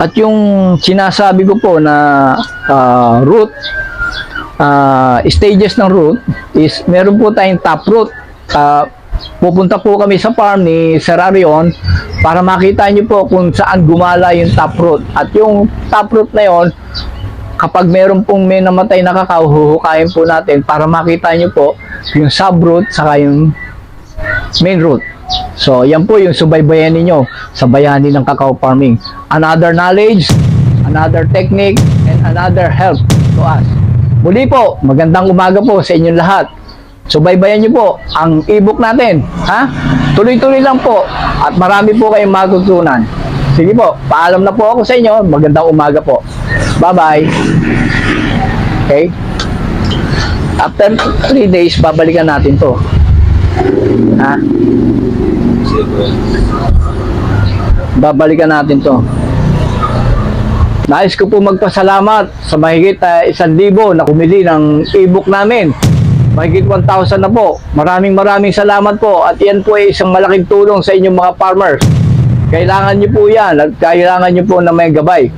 At yung sinasabi ko po na ah, root, ah, stages ng root is meron po tayong top root. Ah, pupunta po kami sa farm ni Sir Arion para makita nyo po kung saan gumala yung top root. At yung top root na yon kapag meron pong may namatay na kakao, huhukayin po natin para makita nyo po yung subroot saka yung main root. So, yan po yung subaybayan ninyo sa bayani ng cacao farming. Another knowledge, another technique, and another help to us. Muli po, magandang umaga po sa inyong lahat. Subaybayan nyo po ang ebook natin. Ha? Tuloy-tuloy lang po at marami po kayong matutunan. Sige po, paalam na po ako sa inyo. Magandang umaga po. Bye-bye. Okay? After 3 days, babalikan natin to. Ha? babalikan natin to. Nais ko po magpasalamat sa mahigit uh, isang libo na kumili ng ebook namin. Mahigit 1,000 na po. Maraming maraming salamat po at yan po ay isang malaking tulong sa inyong mga farmers. Kailangan nyo po yan at kailangan nyo po na may gabay.